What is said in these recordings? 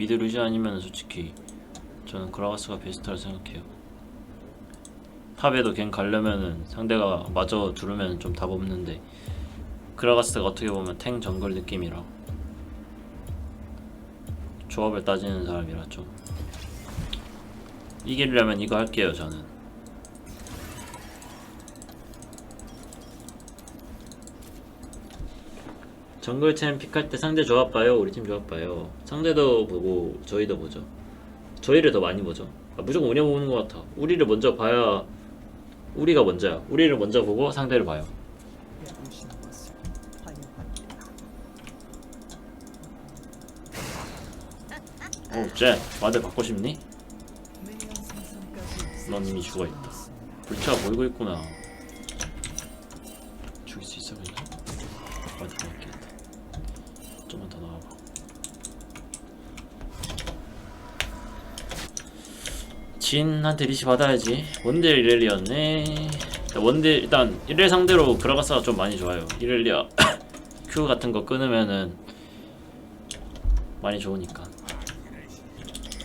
미드 루시 아니면 솔직히 저는 그라가스가 베스트라 생각해요. 탑에도 갱 가려면은 상대가 마저 두르면 좀 답 없는데 그라가스가 어떻게 보면 탱 정글 느낌이라 조합을 따지는 사람이라 좀. 이기려면 이거 할게요 저는 정글 챔 픽할 때 상대 조합 봐요? 우리 팀 조합 봐요. 상대도 보고 저희도 보죠. 저희를 더 많이 보죠. 아, 무조건 우리 보는 것 같아. 우리를 먼저 봐야 우리가 먼저야. 우리를 먼저 보고 상대를 봐요. 어쟤 마들 받고 싶니? 넌 이미 죽어있다. 불차가 보이고 있구나 진한테 리시 받아야지. 원딜 이렐리아네. 원딜 일단 이렐 상대로 그라가스가 좀 많이 좋아요. 이렐리아 Q 같은 거 끊으면은 많이 좋으니까.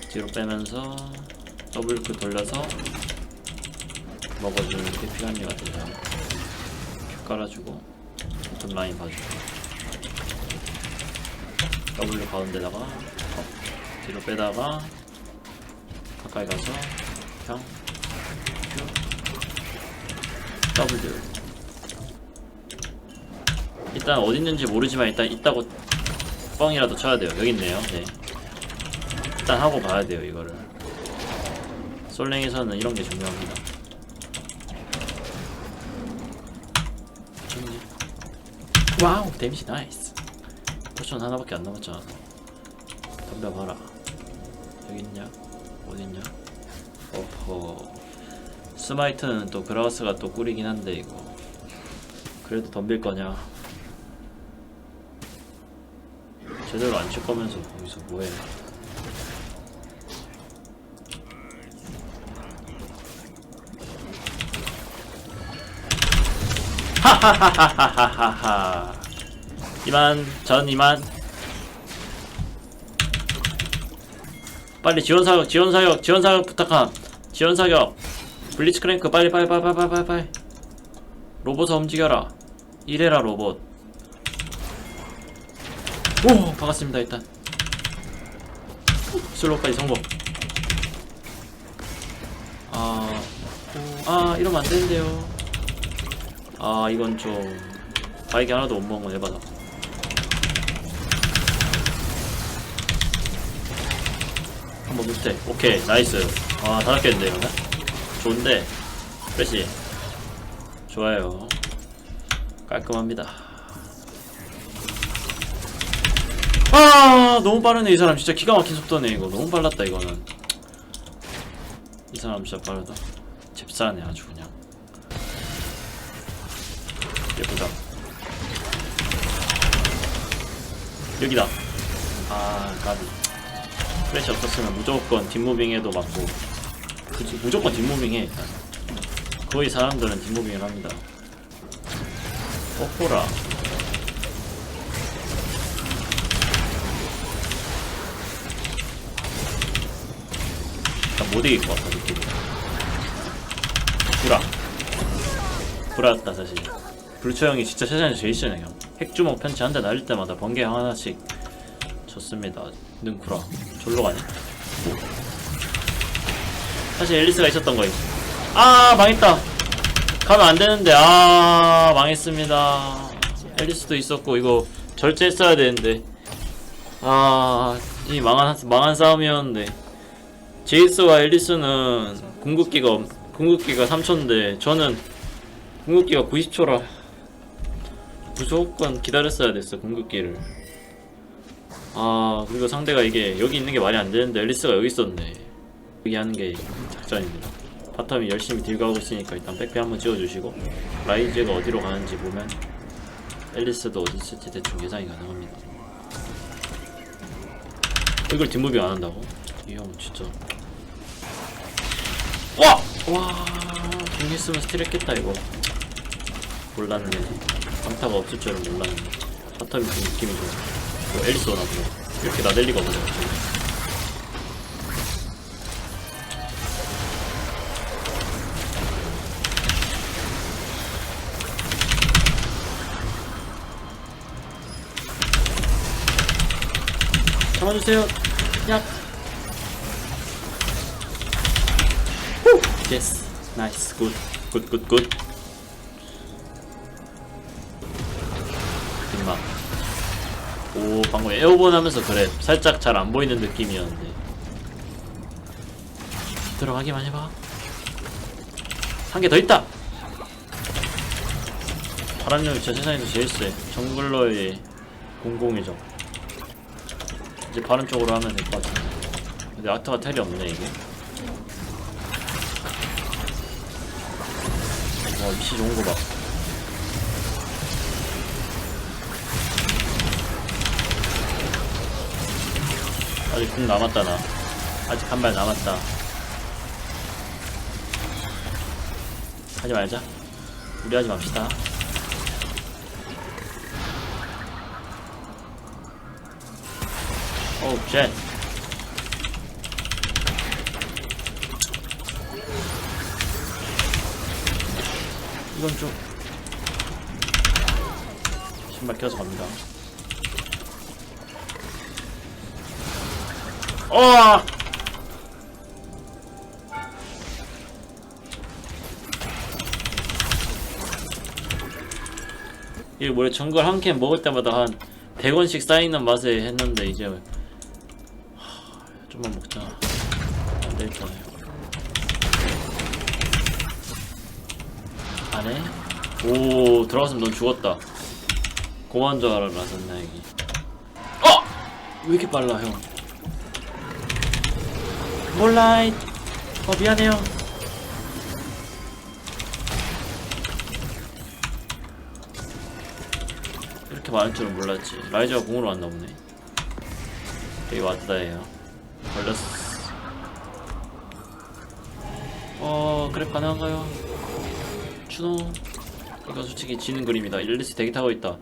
뒤로 빼면서 더블 크 돌려서 먹어주는 게 피관리가 돼요. 큐 깔아주고 뒷 라인 봐주고. W 가운데다가 어, 뒤로 빼다가 가까이 가서 평큐 W. 일단 어디 있는지 모르지만 일단 있다고 뻥이라도 쳐야 돼요. 여기 있네요. 네. 일단 하고 봐야 돼요 이거를. 솔랭에서는 이런 게 중요합니다. 와우 데미지 나이스. 포션 하나밖에 안 남았잖아. 덤벼봐라. 여기 있냐 어디 있냐? 어허. 스마이트는 또 그라우스가 또 꿀이긴 한데 이거. 그래도 덤빌 거냐? 제대로 안 칠 거면서 거기서 뭐해? 하하하하하하. 이만 전 이만 빨리 지원 사격 지원 사격 지원 사격 부탁함. 지원 사격. 블리츠 크랭크 빨리 빨리 빨리 빨리 빨리 빨리. 로봇 움직여라. 이래라 로봇. 오 반갑습니다 일단. 슬로우까지 성공. 아, 오, 아 이러면 안 되는데요. 아 이건 좀 바이기 하나도 못 먹은 건 에바다 한번 밑에. 오케이 나이스. 아 다섯 개인데 이러면 좋은데 프레시. 좋아요. 깔끔합니다. 아 너무 빠르네 이 사람. 진짜 기가 막힌 속도네 이거. 너무 빨랐다 이거는. 이 사람 진짜 빠르다. 잽싸네 아주 그냥. 예쁘다. 여기다. 아 가비 프레시 없었으면 무조건 뒷무빙해도 맞고 그치 무조건 뒷무빙해. 일단 거의 사람들은 뒷무빙을 합니다. 뽀뽀라. 못 이길 것 같아 느낌이. 구라. 구라였다 사실. 불초 형이 진짜 세상에서 제일 형. 핵주먹 편치 한 대 날릴 때마다 번개 하나씩 좋습니다. 능구라 졸로 가네. 사실 앨리스가 있었던 거임. 아 망했다. 가면 안 되는데. 아 망했습니다. 앨리스도 있었고 이거 절제했어야 되는데. 아이 망한 망한 싸움이었는데. 제이스와 앨리스는 궁극기가 없- 궁극기가 3초인데 저는 궁극기가 90초라. 무조건 기다렸어야 됐어 궁극기를 아 그리고 상대가 이게 여기 있는 게 말이 안 되는데 앨리스가 여기 있었네 여기 하는 게 작전입니다 바텀이 열심히 딜가하고 있으니까 일단 백패 한번 찍어주시고 라이즈가 어디로 가는지 보면 앨리스도 어디 있을지 대충 예상이 가능합니다 이걸 뒷무빙 안 한다고? 이 형 진짜 와! 와, 공 했으면 스틸 했겠다, 이거. 몰랐네. 강타가 없을 줄은 몰랐네. 바텀이 좀 느낌이 좋아. 그 뭐 엘리스 원하고 이렇게 나댈 리가 없는 것 같아요. 잡아주세요. 야 후! 예스 나이스. 굿굿굿굿. 방금 에어본 하면서 그래. 살짝 잘 안 보이는 느낌이었는데. 들어가기만 해봐. 한 개 더 있다! 바람용이 저 세상에서 제일 세. 정글러의 공공의적 이제 바른 쪽으로 하면 될 것 같은데. 근데 아트가 텔이 없네 이게. 와 위치 좋은 거봐 아직 궁 남았다 나. 아직 한 발 남았다. 하지 말자. 우리 하지 맙시다. 오우 쉣. 이건 좀. 신발 껴서 갑니다 어! 이게 뭐래 정글 한 캔 먹을 때마다 한 100원씩 쌓이는 맛에 했는데 이제 하, 좀만 먹자 안 되겠다 안해? 오 들어갔으면 넌 죽었다 고만 줄 알아라 전나기 어! 왜 이렇게 빨라 형 몰라이. 어 미안해요. 이렇게 많을 줄은 몰랐지. 라이저가 공으로 왔나 보네. 여기 왔다 해요. 걸렸어. 어 그래 가능한가요? 추노 이거 솔직히 지는 그림이다. 일리스 대기 타고 있다.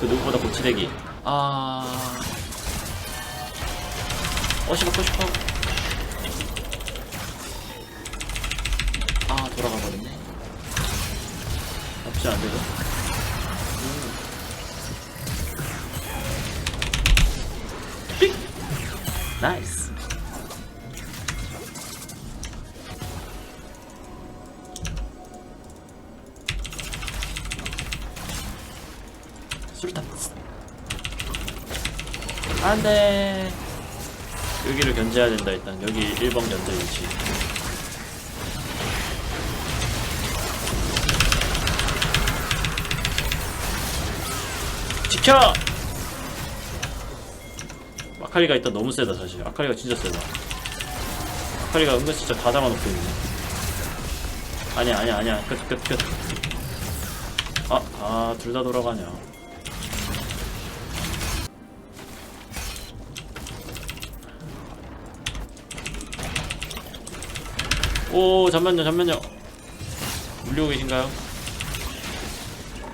그 누구보다 고치 대기. 아. 어시 먹고 싶어 아 돌아가 버렸네 나쁘지 않은데도 삑! 나이스. 술탄. 안 돼. 여기를 견제해야 된다 일단. 여기 1번 견제 위치 지켜! 아카리가 일단 너무 세다 사실 아카리가 진짜 세다 아카리가 은근 진짜 다 잡아놓고 있네 아니야 아니야 아니야 끝끝끝 아, 아, 둘 다 돌아가냐. 오, 잠만요, 잠만요. 물리고 계신가요?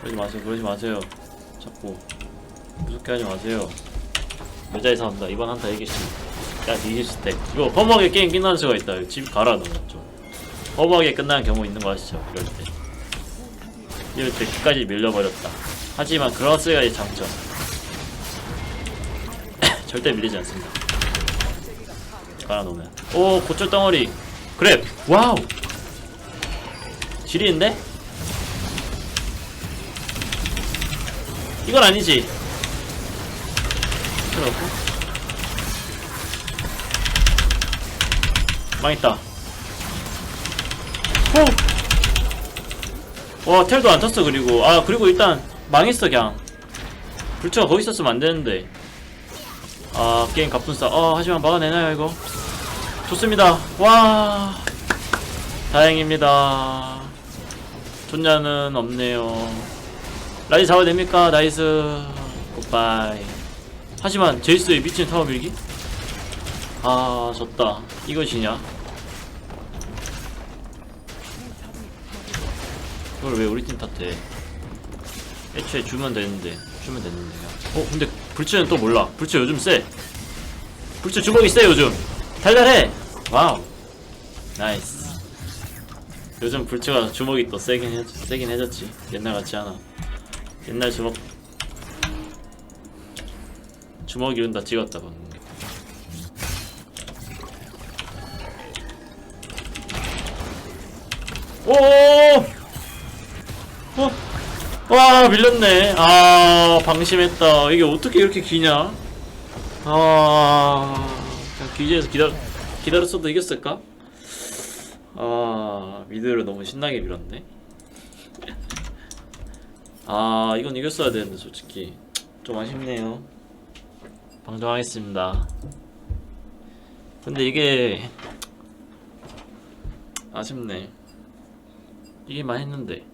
그러지 마세요, 그러지 마세요. 자꾸. 무섭게 하지 마세요. 여자에서 한다. 이번 한타 이기시. 야, 이기시 때. 이거 허무하게 게임 끝나는 수가 있다. 이거 집 가라, 너. 좀. 허무하게 끝나는 경우 있는 거 아시죠? 이럴 때. 이럴 때 끝까지 밀려버렸다. 하지만 그라스의 장점. 절대 밀리지 않습니다. 깔아놓으면. 오, 고철 덩어리. 그래! 와우! 지리인데? 이건 아니지. 그렇고. 망했다. 호! 와 텔도 안 탔어 그리고. 아 그리고 일단 망했어 그냥. 불초가 거기 있었으면 안 되는데. 아 게임 갑분싸. 아 하지만 막아내나요 이거? 좋습니다. 와! 다행입니다. 존냐는 없네요. 라이 잡아야 됩니까? 나이스. 굿바이 하지만 제이스의 미친 타워 밀기? 아 졌다. 이것이냐? 그걸 왜 우리 팀 탓해? 애초에 주면 되는데 주면 됐는데. 어 근데 불치는 또 몰라. 불치 요즘 세 불치 주먹이 세 요즘. 달달해! 와우. 나이스. 요즘 불치가 주먹이 또 세긴 해 세긴 해졌지. 옛날 같지 않아. 옛날 주먹 주먹 이룬다 찍었다 방금. 오오 어? 와 밀렸네. 아 방심했다. 이게 어떻게 이렇게 기냐? 아 그냥 기지에서 기다려 기다렸어도 이겼을까? 아 미드를 너무 신나게 밀었네. 아 이건 이겼어야 되는데 솔직히. 좀 아쉽네요. 방종하겠습니다. 근데 이게 아쉽네. 이기만 했는데